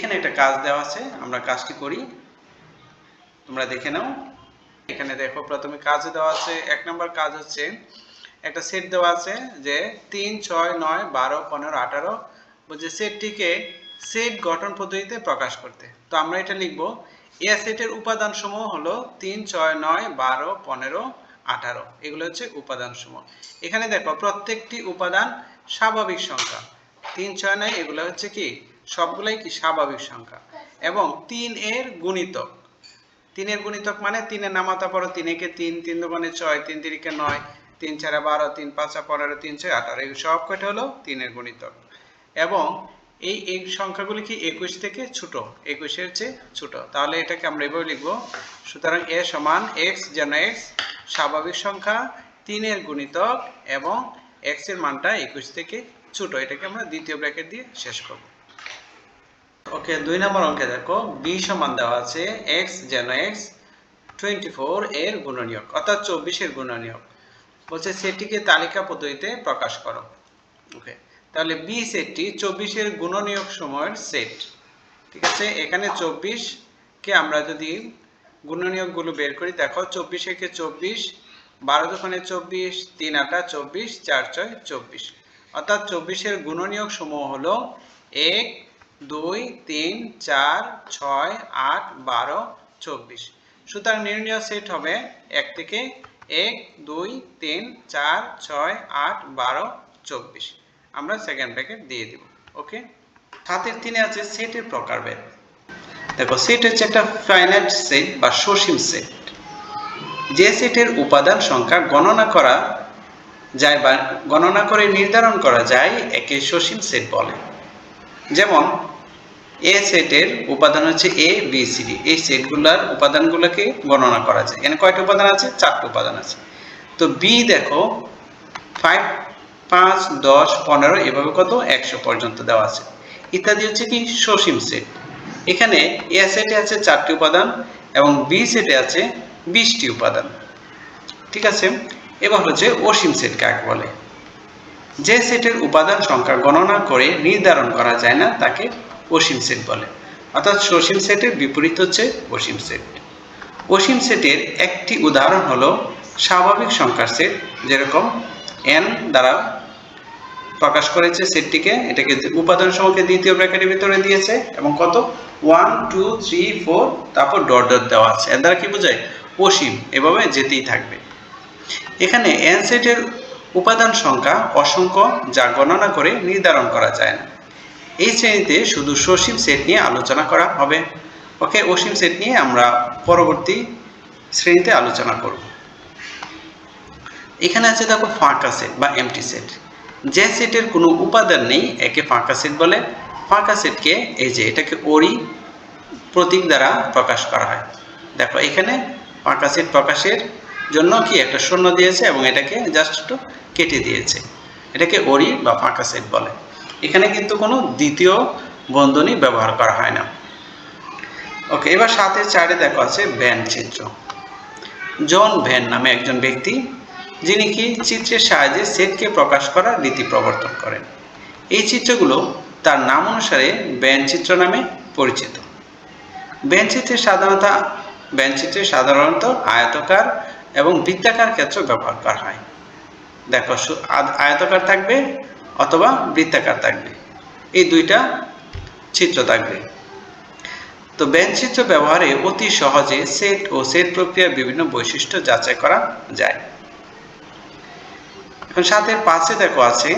এখানে একটা কাজ দেওয়া আছে, আমরা কাজটি করি। তোমরা দেখে নাও। এখানে দেখো, প্রথমে কাজ দেওয়া আছে, এক নম্বর কাজ হচ্ছে, একটা সেট দেওয়া আছে যে তিন, ছয়, নয়, বারো, পনেরো, আঠারো বলছে সেটটিকে সেট গঠন পদ্ধতিতে প্রকাশ করতে। তো আমরা এটা লিখব, এ সেটের উপাদান সমূহ হলো তিন, ছয়, নয়, বারো, পনেরো, আঠারো। এগুলো হচ্ছে উপাদান সমূহ এখানে দেখো, প্রত্যেকটি উপাদান স্বাভাবিক সংখ্যা। তিন, ছয়, নয়, এগুলো হচ্ছে কি? সবগুলাই কি স্বাভাবিক সংখ্যা। এবং তিন এর গুণিতক। তিনের গুণিতক মানে তিনের নামাতা পড়ো, তিন একে তিন তিন দোকানে ছয়, তিন তিরিকে নয়, তিন চারে বারো, তিন পাঁচা পনেরো, তিন ছয় আঠারো, এই সব কয়টা হলো তিনের গুণিতক। এবং এই এই সংখ্যাগুলি কি একুশ থেকে ছোট? একুশের চেয়ে ছোট। তাহলে এটাকে আমরা এভাবে লিখব, সুতরাং এ সমান এক্স যেন এক্স স্বাভাবিক সংখ্যা তিনের গুণিতক এবং এক্সের মানটা একুশ থেকে ছোট। এটাকে আমরা দ্বিতীয় ব্র্যাকেট দিয়ে শেষ করব। ওকে দুই নম্বর অঙ্কে দেখো, বি সমান দেওয়া আছে এক্স যেন এক্স টোয়েন্টি ফোর এর গুণনীয়ক, অর্থাৎ চব্বিশের গুণনীয়ক। বলছে সেটিকে তালিকা পদ্ধতিতে প্রকাশ করো। ওকে তাহলে বি সেটটি চব্বিশের গুণনীয়ক সময়ের সেট। ঠিক আছে, এখানে চব্বিশকে আমরা যদি গুণনীয়কগুলো বের করি, দেখো চব্বিশ একে চব্বিশ, বারো দোকানে চব্বিশ, তিন আটা চব্বিশ, চার ছয় চব্বিশ। অর্থাৎ চব্বিশের গুণনীয়ক সমূহ হলো এক দুই, তিন, চার, ছয়, আট, বারো, চব্বিশ। সুতরাং নির্ণয় সেট হবে এক থেকে এক, দুই, তিন, চার, ছয়, আট, বারো, চব্বিশ। আমরা সেকেন্ড ব্র্যাকেট দিয়ে দিব। ওকে সাতের তিনে আছে সেটের প্রকারভেদ দেখো সেট হচ্ছে একটা ফাইনাইট সেট বা সসীম সেট যে সেটের উপাদান সংখ্যা গণনা করা যায় বা গণনা করে নির্ধারণ করা যায় একে সসীম সেট বলে। যেমন এ সেটের উপাদান হচ্ছে এ বি সি ডি এই সেটগুলোর উপাদানগুলোকে গণনা করা যায়। এখানে কয়টা উপাদান আছে? চারটে উপাদান আছে। তো বি দেখো ফাইভ পাঁচ, দশ, পনেরো, এভাবে কত? একশো পর্যন্ত দেওয়া আছে। ইত্যাদি হচ্ছে কি? সসীম সেট এখানে এ সেটে আছে চারটি উপাদান এবং বি সেটে আছে বিশটি উপাদান। ঠিক আছে? এবার হচ্ছে অসীম সেট কাকে বলে? যে সেটের উপাদান সংখ্যা গণনা করে নির্ধারণ করা যায় না, তাকে অসীম সেট বলে। অর্থাৎ সসীম সেটের বিপরীত হচ্ছে অসীম সেট। অসীম সেটের একটি উদাহরণ হলো স্বাভাবিক সংখ্যার সেট, যেরকম এন দ্বারা প্রকাশ করেছে সেটটিকে, এটাকে উপাদান সমূহকে দ্বিতীয় ব্র্যাকেটের ভিতরে দিয়েছে, এবং কত? ওয়ান টু থ্রি ফোর তারপর ডট ডট দেওয়া আছে। এর দ্বারা কি বোঝায়? অসীম, এভাবে যেতেই থাকবে। এখানে এন সেটের উপাদান সংখ্যা অসংখ্য, যা গণনা করে নির্ধারণ করা যায় না। এই শ্রেণীতে শুধু সসীম সেট নিয়ে আলোচনা করা হবে। ওকে, অসীম সেট নিয়ে আমরা পরবর্তী শ্রেণীতে আলোচনা করব। এখানে আছে দেখো ফাঁকা সেট বা এমটি সেট। যে সেটের কোনো উপাদান নেই, একে ফাঁকা সেট বলে। ফাঁকা সেটকে এই যে এটাকে ওরি প্রতীক দ্বারা প্রকাশ করা হয়। দেখো এখানে ফাঁকা সেট প্রকাশের জন্য কি একটা শূন্য দিয়েছে এবং এটাকে জাস্ট একটু কেটে দিয়েছে। এটাকে ওরি বা ফাঁকা সেট বলে। এখানে কিন্তু কোনো দ্বিতীয় বন্ধনী ব্যবহার করা হয় না। ওকে, এবার সাথে চারে দেখো আছে ভ্যান চিত্র। জন ভ্যান নামে একজন ব্যক্তি, যিনি কি চিত্রের সাহায্যে সেটকে প্রকাশ করার রীতি প্রবর্তন করেন। এই চিত্রগুলো তার নাম অনুসারে ব্যান চিত্র নামে পরিচিত। ব্যান চিত্রে সাধারণত ব্যান চিত্রে সাধারণত আয়তকার এবং বৃত্তাকার ক্ষেত্র ব্যবহার করা হয়। দেখো আয়তকার থাকবে অথবা বৃত্তাকার থাকবে। এই দুইটা চিত্র থাকবে। তো ব্যান চিত্র ব্যবহারে অতি সহজে সেট ও সেট প্রক্রিয়ার বিভিন্ন বৈশিষ্ট্য যাচাই করা যায়। এখন সাথে পাশে দেখো আছে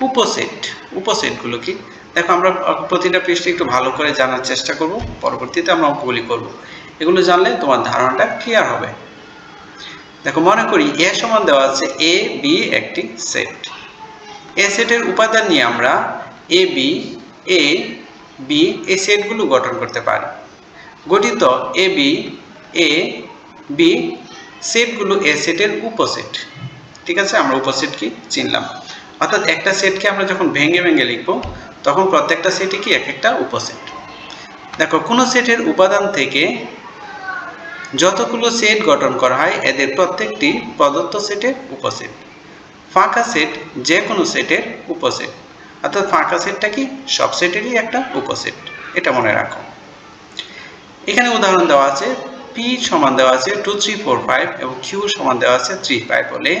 উপসেট। উপসেটগুলো কি? দেখো আমরা প্রতিটা পৃষ্ঠে একটু ভালো করে জানার চেষ্টা করব। পরবর্তীতে আমরা অঙ্কগুলি করব। এগুলো জানলে তোমার ধারণাটা ক্লিয়ার হবে। দেখো মনে করি এ সমান দেওয়া আছে এ বি একটি সেট। এ সেটের উপাদান নিয়ে আমরা এ বি এ বি এই সেটগুলো গঠন করতে পারি। গঠিত এ বি এ বি সেটগুলো এ সেটের উপসেট। ঠিক আছে? আমরা উপসেট কি? চিনলাম। অর্থাৎ একটা সেটকে আমরা যখন ভেঙে ভেঙে লিখব, তখন প্রত্যেকটা সেটই কি? এক একটা উপসেট। দেখো, কোনো সেটের উপাদান থেকে যতগুলো সেট গঠন করা হয়, এদের প্রত্যেকটি প্রদত্ত সেটের উপসেট। ফাঁকা সেট যে কোনো সেটের উপসেট। অর্থাৎ ফাঁকা সেটটা কি? সব সেটেরই একটা উপসেট। এটা মনে রাখো। এখানে উদাহরণ দেওয়া আছে পি সমান দেওয়া আছে টু থ্রি ফোর ফাইভ এবং কিউ সমান দেওয়া আছে থ্রি ফাইভ হলে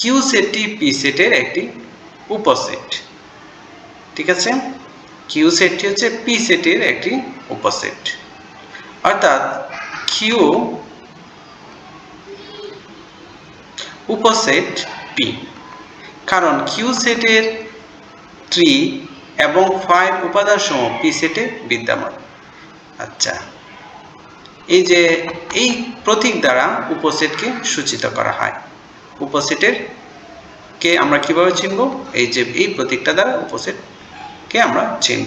কিউ সেটটি পি সেটের একটি উপসেট। ঠিক আছে? কিউ সেটটি হচ্ছে পি সেটের একটি উপসেট। অর্থাৎ কিউ উপসেট পি কারণ কিউ সেটের থ্রি এবং ফাইভ উপাদান পি সেটে বিদ্যমান। আচ্ছা এই যে এই প্রতীক দ্বারা উপসেটকে সূচিত করা হয়। উপসেটের কে আমরা কীভাবে চিনব? এই যে এই প্রতীকটা দ্বারা উপসেটকে আমরা চিনব?